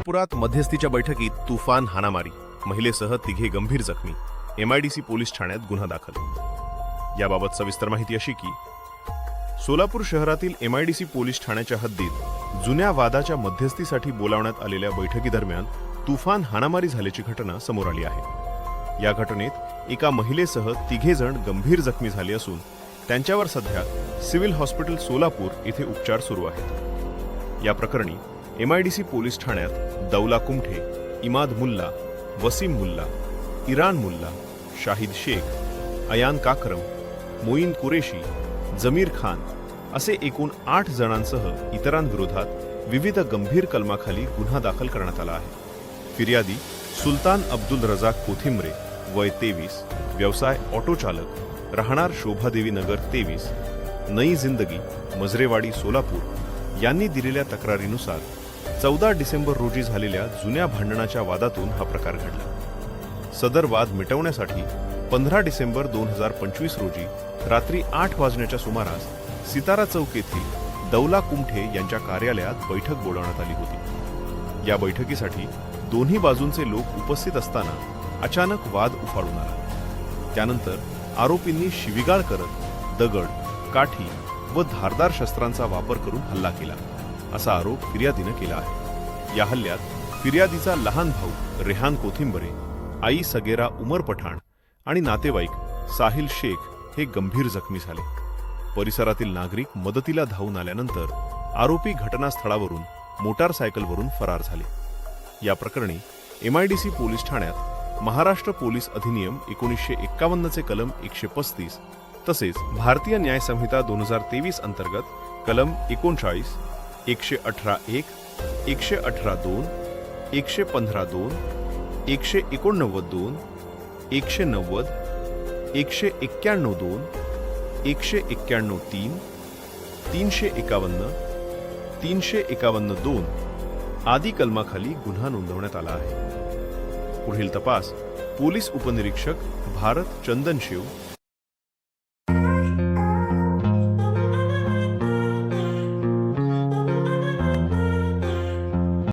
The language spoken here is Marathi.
कोल्हापुरात मध्यस्थीच्या बैठकीत तुफान हाणामारी महिलेसह तिघे गंभीर जखमी एमआयडीसी पोलीस ठाण्यात गुन्हा दाखल. याबाबत सविस्तर माहिती अशी की सोलापूर शहरातील एमआयडीसी पोलीस ठाण्याच्या हद्दीत जुन्या वादाच्या मध्यस्थीसाठी बोलावण्यात आलेल्या बैठकीदरम्यान तुफान हाणामारी झाल्याची घटना समोर आली आहे. या घटनेत एका महिलेसह तिघे जण गंभीर जखमी झाले असून त्यांच्यावर सध्या सिव्हिल हॉस्पिटल सोलापूर येथे उपचार सुरू आहेत. या प्रकरणी एमआयडीसी पोलीस ठाण्यात दौला कुमठे इमाद मुल्ला वसीम मुल्ला इराण मुल्ला शाहिद शेख अयान काकरम मोईन कुरेशी जमीर खान असे एकूण आठ जणांसह इतरांविरोधात विविध गंभीर कलमाखाली गुन्हा दाखल करण्यात आला आहे. फिर्यादी सुलतान अब्दुल रजाक कोथिंबरे वय तेवीस व्यवसाय ऑटो चालक राहणार शोभादेवी नगर तेवीस नई जिंदगी मजरेवाडी सोलापूर यांनी दिलेल्या तक्रारीनुसार चौदा डिसेंबर रोजी झालेल्या जुन्या भांडणाच्या वादातून हा प्रकार घडला. सदर वाद मिटवण्यासाठी पंधरा डिसेंबर दोन हजार पंचवीस रोजी रात्री आठ वाजण्याच्या सुमारास सितारा चौक येथील दौला कुमठे यांच्या कार्यालयात बैठक बोलावण्यात आली होती. या बैठकीसाठी दोन्ही बाजूंचे लोक उपस्थित असताना अचानक वाद उफाळून आला. त्यानंतर आरोपींनी शिविगाळ करत दगड काठी व धारदार शस्त्रांचा वापर करून हल्ला केला. असा आरोप फिर्यादीनं केला आहे. या हल्ल्यात फिर्यादीचा लहान भाऊ रेहान कोथिंबरे आई सगेरा उमर पठाण आणि नातेवाईक साहिल शेख हे गंभीर जखमी झाले. परिसरातील नागरिक मदतीला धावून आल्यानंतर आरोपी घटनास्थळावरून मोटारसायकलवरून फरार झाले. या प्रकरणी एमआयडीसी पोलीस ठाण्यात महाराष्ट्र पोलीस अधिनियम एकोणीसशे एक्कावन्नचे कलम एकशे पस्तीस तसेच भारतीय न्यायसंहिता दोन हजार तेवीस अंतर्गत कलम एकोणचाळीस एकशे अठरा एक एकशे अठरा दोन एकशे पंधरा दोन एकशे एकोणनव्वद दोन एकशे नव्वद एकशे एक्क्याण्णव दोन एकशे एक्क्याण्णव तीन तीनशे एकावन्न तीनशे एकावन्न दोन आदी कलमाखाली गुन्हा नोंदवण्यात आला आहे. पुढील तपास पोलीस उपनिरीक्षक भारत चंदनशिव